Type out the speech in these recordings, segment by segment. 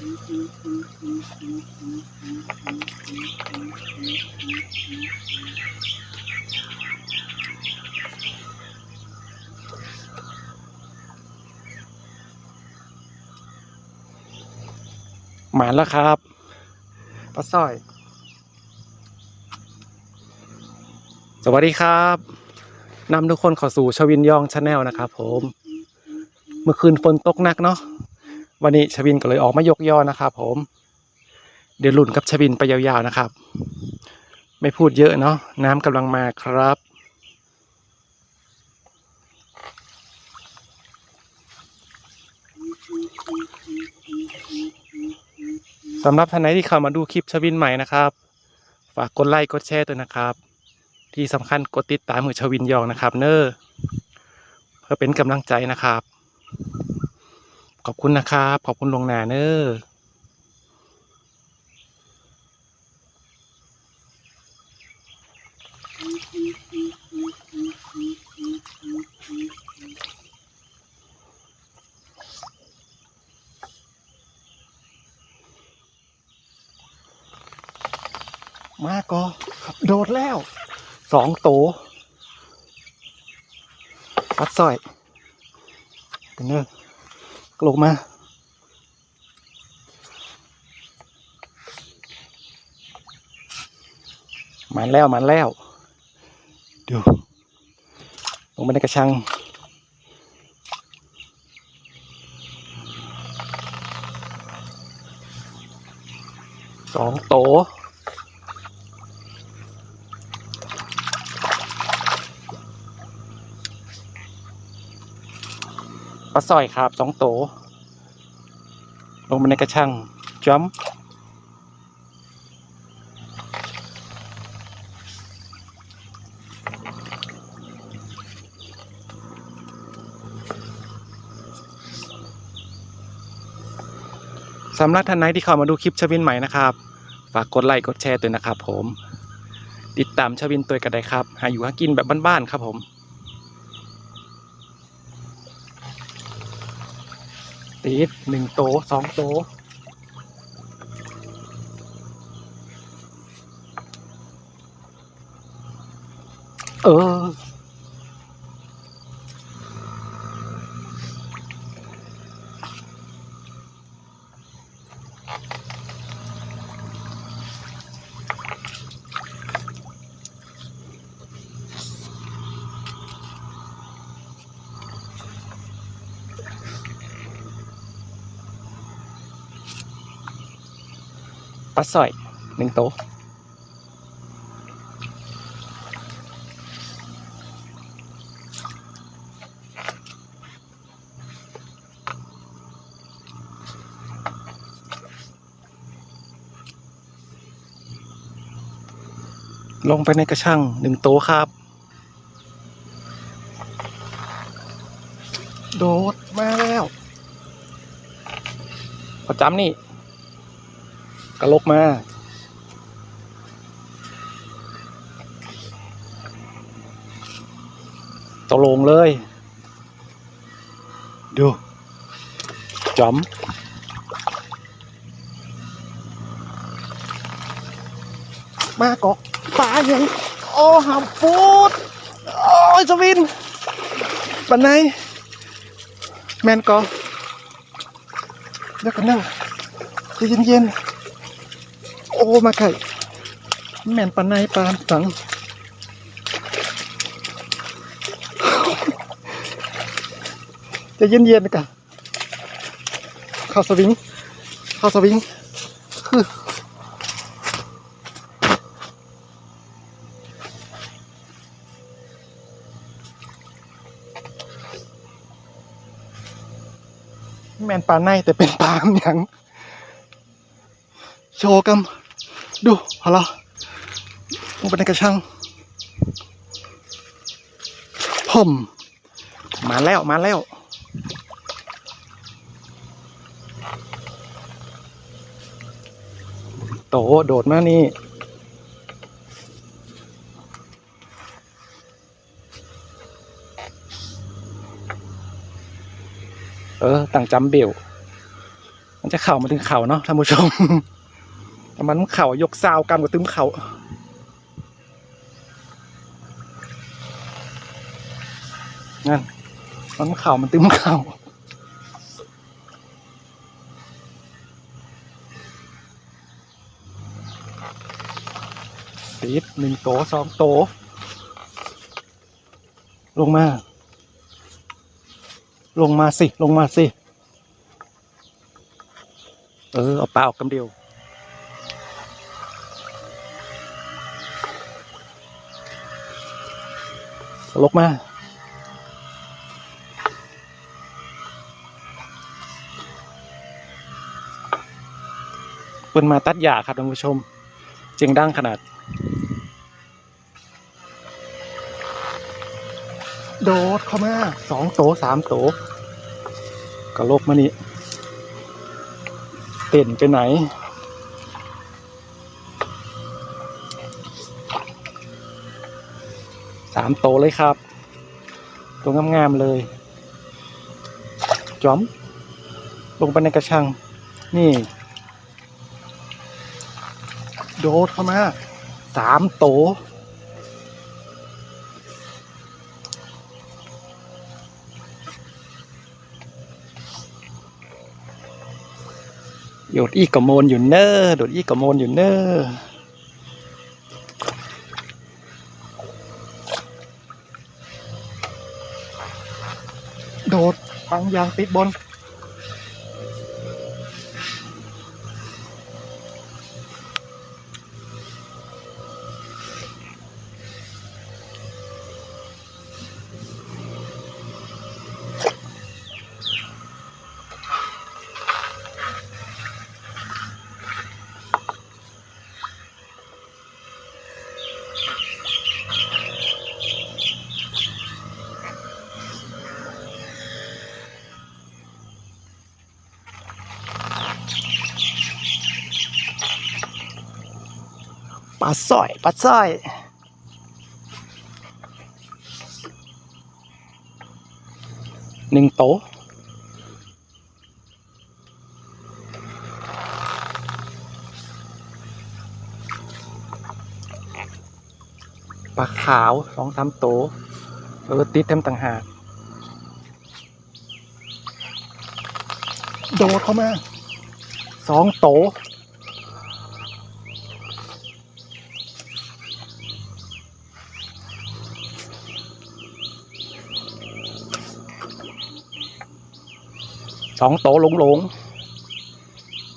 หมานแล้วครับปลาสร้อย สวัสดีครับนำทุกคนเข้าสู่ชวินยองชาแนลนะครับผม เมื่อคืนฝนตกหนักเนาะ วันนี้ชวินก็เลยออกมายกย่อนะครับผม เดี๋ยวหลุ่นกับชวินไปยาวๆนะครับ ไม่พูดเยอะเนาะน้ำกำลังมาครับสำหรับท่านไหนที่เข้ามาดูคลิปชวินใหม่นะครับ ฝากกดไลค์กดแชร์ด้วยนะครับ ที่สำคัญกดติดตามมือชวินยองนะครับ เนอเพื่อเป็นกำลังใจนะครับ ขอบคุณนะครับ ขอบคุณลวงนาเนอมาก็โดดแล้วสองโตปัดสร้อยเป็นเนอ ลงมามันแล้วมันแล้วดูลงไปในกระชังสองโตาสร้อยครับสองโต ลงไปในกระชังจ้อมสำหรับท่านไหนที่เข้ามาดูคลิปชวินใหม่นะครับ ฝากกดไลค์กดแชร์ด้วยนะครับผม ติดตามชวินตัวกันได้ครับ หาอยู่หากินแบบบ้านๆครับผม ตีดหนึ่งโตสองโตเออ สอยหนึ่งโตะลงไปในกระชังหนึ่งโตะครับ โดดมาแล้วประจำนี่ กระลกมา ตกลงเลย ดูจอมมากอกปลาอย่างโอ้หามฟูดโอ้ยสวินปันไหนแมนกอเดี๋ยวกันเนอะใจเย็นๆ อ้มาไก่แม่นปานในปานสังจะเย็นๆนะกะเข้าสวิงเข้าสวิงคือแม่นปลาในแต่เป็นปลาอย่างโชว์กัน ดูเอาละลงไปในกระชังผมมาแล้วมาแล้ว โตโดดมานี่เออต่างจำเบลมันจะเข่ามาถึงเข่าเนาะท่านผู้ชม แต่มันเข่ายกซาวกำกับตึ้มเข่านั่นมันเข่ามันตึ้มเข่าติดหนึ่งโตสองโต ลงมา ลงมาสิ ลงมาสิ เออ เอาปลาออกกำเดียว ลกมาเปินมาตัดหญ้าครับท่านผู้ชมเจียงดังขนาด โดดเข้ามาสองโตสามโตก็ลกมานี่เต้นไปไหนามโตเลยครับ ตัวงามๆเลยจอม ลงไปในกระชัง นี่ โดดเข้ามาสามโตโยดอีกกระโมนอยู่เนอร์โดดอีกกระโมนอยู่เนอร์โดด ปังยางติดบน ปลาสร้อยปลาสร้อยหนึ่งโตะปลาขาวสองสามโตะเออติดเต็มต่างหากโดดเข้ามาสองโตะ สองโตหลงหลง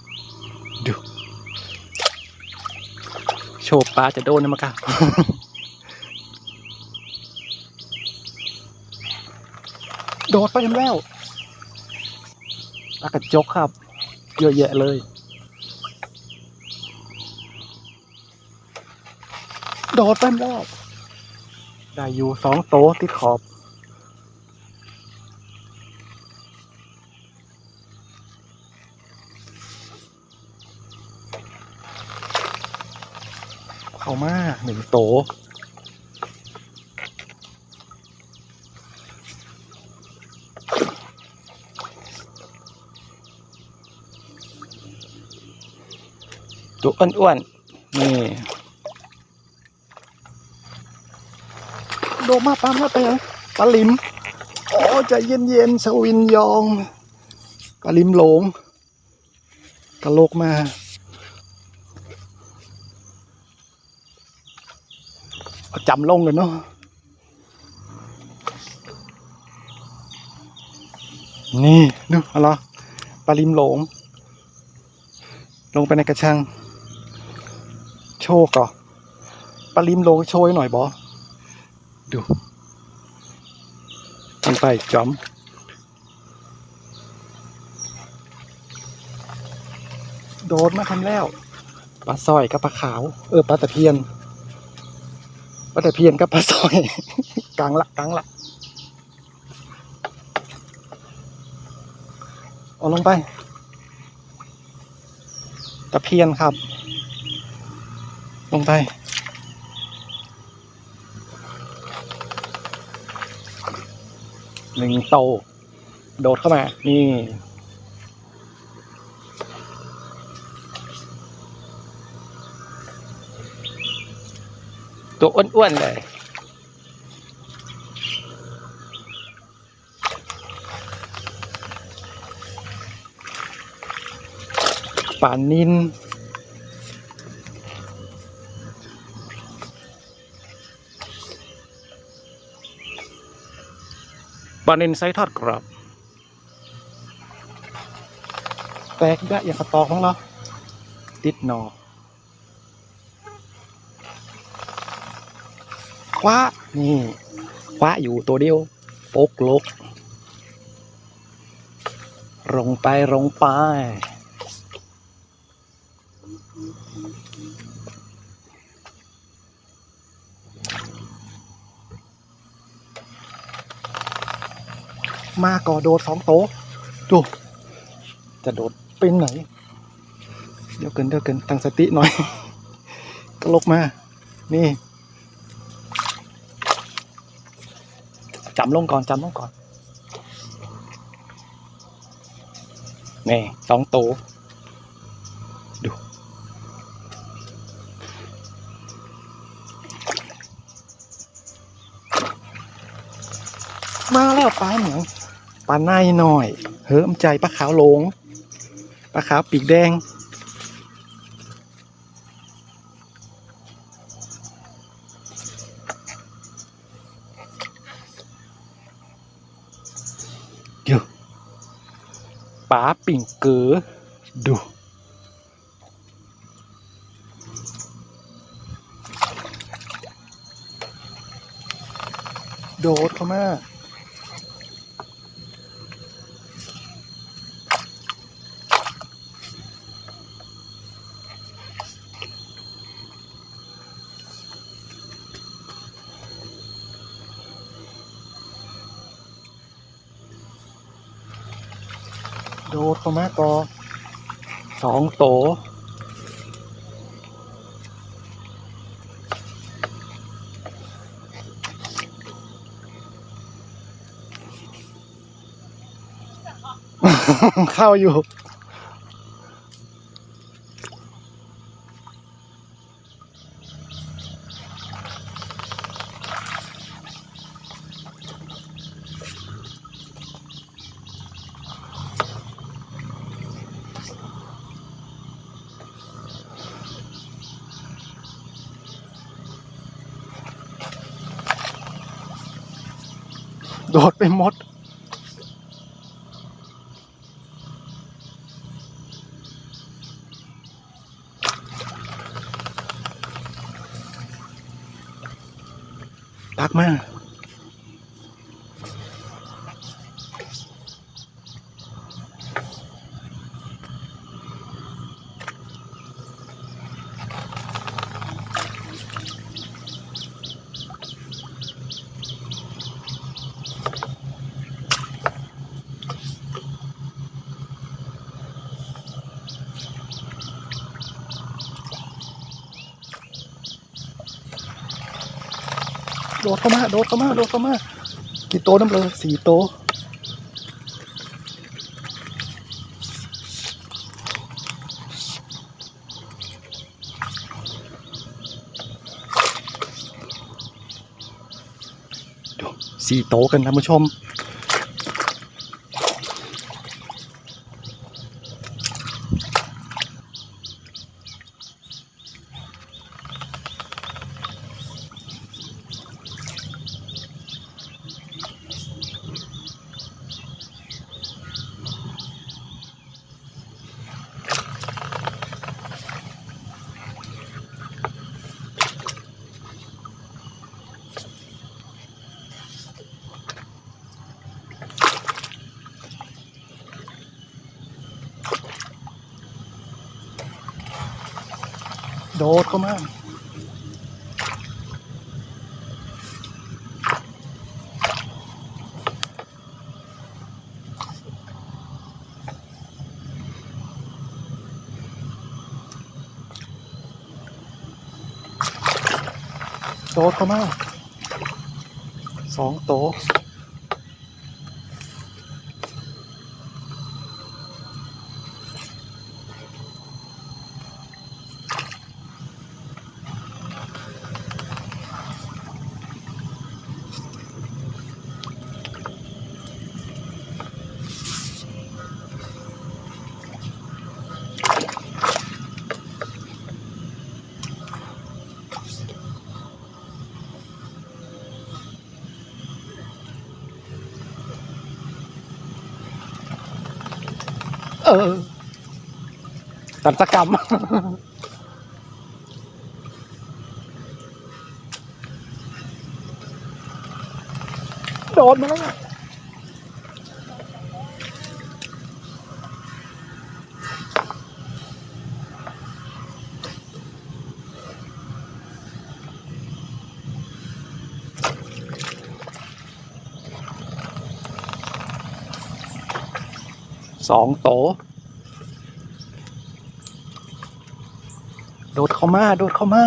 ๆดูโชว์ปลาจะโดนนะมะกะโดดไปแล้วปลากระจกครับ เยอะแยะเลย โดดไปแล้ว ได้อยู่สองโตติดขอบ เข้ามาหนึ่งโต ตัวอ้วนๆ นี่ โดมาปลามาไปยังปลาลิมโอ้ใจะเย็นๆสวินยองปลาลิมหลงกะโลกมา เอา จำลงเลยเนาะนี่ดูเอาละปลาลิมโหลง ลงไปในกระชัง โชว์ก่อปลาลิมโหลงโชว์ให้หน่อยบอดูมันไปจอมโดดมาทำแล้วปลาสร้อยกับปลาขาว เออปลาตะเพียน ปลาตะเพียนกับปลาซอยกลางละกลางละเอาลงไป ตะเพียนครับ ลงไปหนึ่งโต โดดเข้ามา นี่ ตัวอ้วนๆเลย ป่านินปลานินไซส์ทอดกรอบ แตกได้อย่างกระตอกของเรา ติดหนอ คว้านี่คว้าอยู่ตัวเดียวปกลกลงไปลงไปมาก่อโดดสองโต๊ะดูจะโดดเป็นไหน เดี๋ยวเกินเดี๋ยวเกินตั้งสติหน่อย ก็ลกมา นี่ จำลงก่อนจำลงก่อน นี่สองโตวดู มาแล้วปลาเหนียวปลาในหน่อยเหิมใจปลาขาวหลงปลาขาวปีกแดง เดี๋ยว ปิ่งเก๋อดูโดดเข้ามา โดดเข้ามากอสองโตเข้าอยู่ หมด รักมาก เข้ามาโดดเข้ามาโดดเข้ามากี่โตน้ำเลยสี่โตสี่โตกันท่านผู้ชม โดดเข้ามาสองโต๊ะ เออตัดสกรรมโดนมาแล้ว สองโต โดดเข้ามา โดดเข้ามา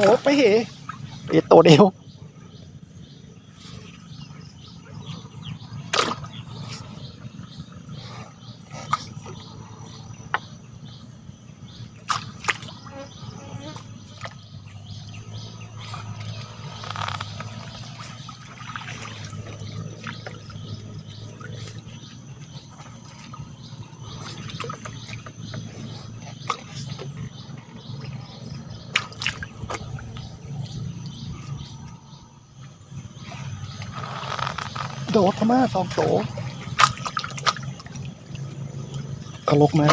โตไปเหเอโตเดียว โดดเข้ามาสองโตเขาลกมา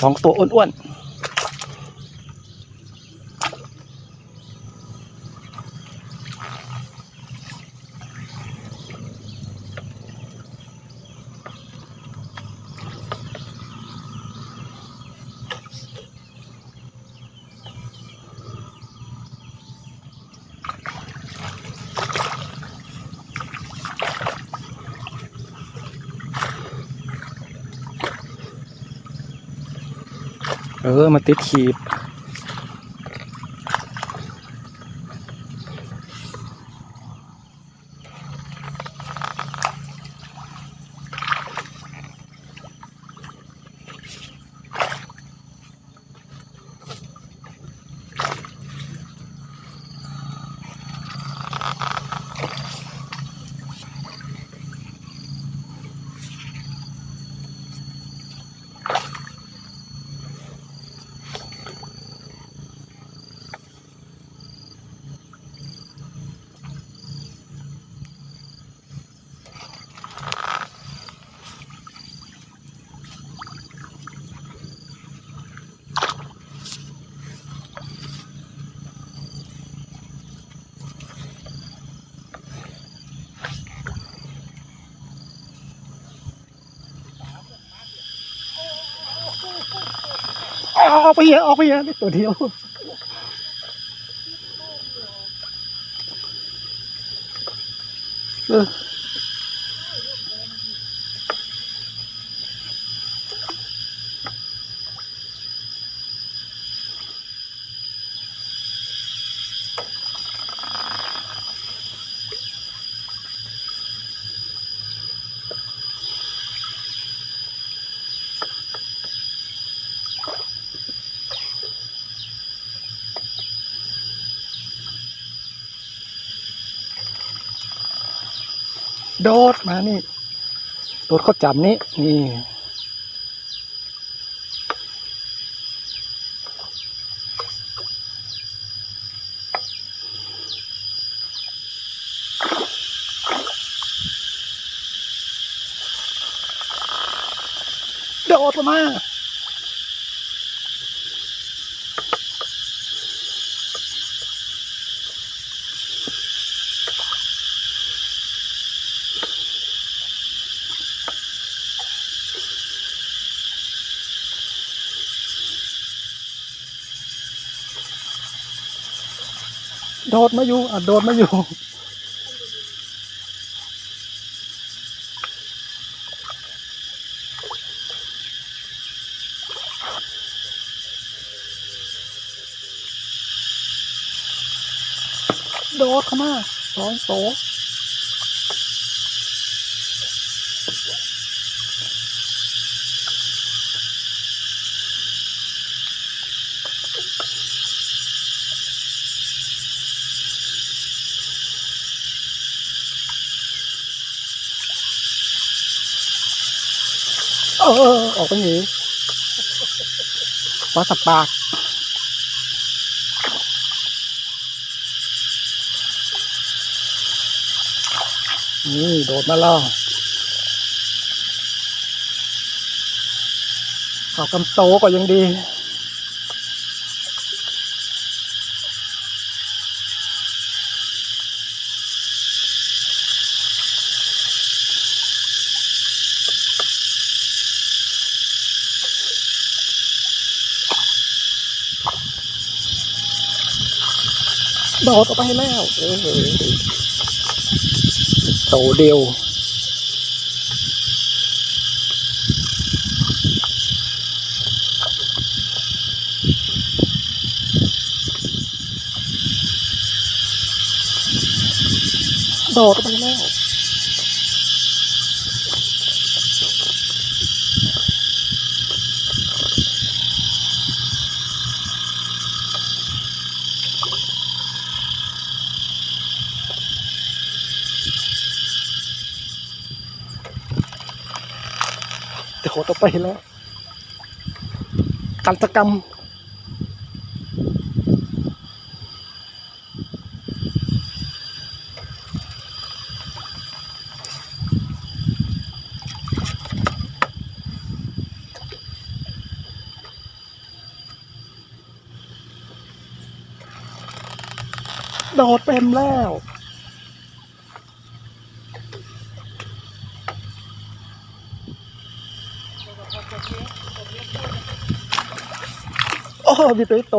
สองตัวอ้วนๆ เออมาติดขีบ ออกไปเยอะออกไปเยอะนี่ตัวเดียว โดดมานี่ โดดเขาจับนี้นี่โดดมา โดดมาอยู่อะโดดมาอยู่โดดเข้ามาสองโต เออออกไปหนีปลาสับปากนี่โดดมาล่อขากำโตก็ยังดี อดดออกไปแล้วเออโตเดียวโดดออกไปแล้ว แต่โคตรออก ไปแล้วการตกรรมโดดเต็มแล้ว โอ้มีตัวต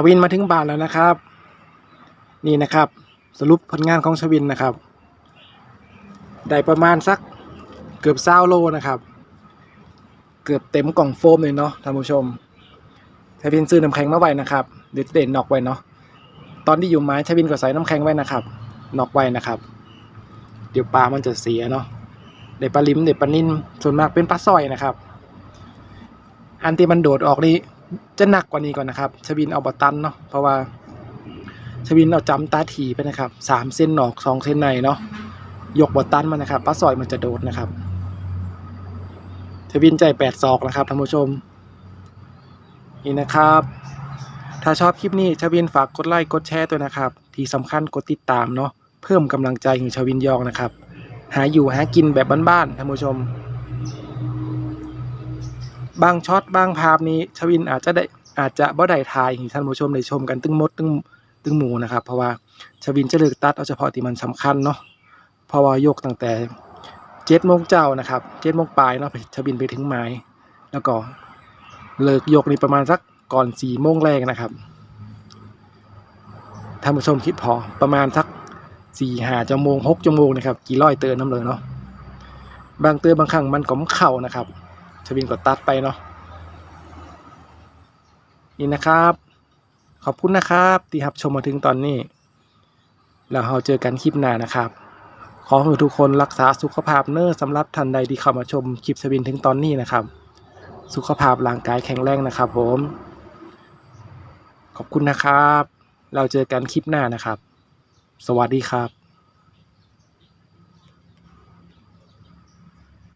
ชวินมาถึงบ้านแล้วนะครับ นี่นะครับ สรุปผลงานของชวินนะครับ ได้ประมาณสักเกือบเศร้าโลนะครับ เกือบเต็มกล่องโฟมเลยเนาะท่านผู้ชมชวินซื้อน้ำแข็งมาไว้นะครับเดี๋ยวเด่นนอกไว้เนาะตอนที่อยู่ไม้ชวินก็ใส่น้ำแข็งไว้นะครับนอกไว้นะครับ เดี๋ยวปลามันจะเสียเนาะเดี๋ยวปลาลิมเดี๋ยวปลานิ่นส่วนมากเป็นปลาสร้อยนะครับ อันที่มันโดดออกนี่ จะหนักกว่านี้ก่อนนะครับชวินเอาบอตันเนาะเพราะว่าชวินเอาจำตาถีไปนะครับสามเส้นหนอกสองเส้นในเนาะยกบอตันมานะครับปลาสอยมันจะโดดนะครับชวินใจแปดศอกนะครับท่านผู้ชมนี่นะครับ ถ้าชอบคลิปนี้ชวินฝากกดไลค์กดแชร์ตัวนะครับ ที่สำคัญกดติดตามเนาะเพิ่มกำลังใจของชวินยองนะครับ หาอยู่หากินแบบบ้านๆท่านผู้ชม บางช็อตบางภาพนี้ชวินอาจจะได้อาจจะบ่ได้ถ่ายให้ท่านผู้ชมได้ชมกันตึงมดตึงตึงหมูนะครับ เพราะว่าชวินจะเลือกตัดเอาเฉพาะที่มันสำคัญเนาะเพราะว่ายกตั้งแต่เจ็ดโมงเจ้านะครับเจ็ดโมงปลายเนาะชวินไปถึงไม้แล้วก็เลิกยกนี่ประมาณสักก่อนสี่โมงแรกนะครับท่านผู้ชมคิดพอประมาณสักสี่ห้าชั่วโมงหกชั่วโมงนะครับกี่ร้อยเตือนน้ำเลยเนาะบางเตือนบางครั้งมันก็มเข่านะครับ วินก็ตัดไปเนาะนี่นะครับ ขอบคุณนะครับที่รับชมมาถึงตอนนี้ แล้วเราเจอกันคลิปหน้านะครับ ขอให้ทุกคนรักษาสุขภาพเนอสำหรับท่านใดที่เข้ามาชมคลิปชวินถึงตอนนี้นะครับ สุขภาพร่างกายแข็งแรงนะครับ ผม ขอบคุณนะครับ เราเจอกันคลิปหน้านะครับ สวัสดีครับ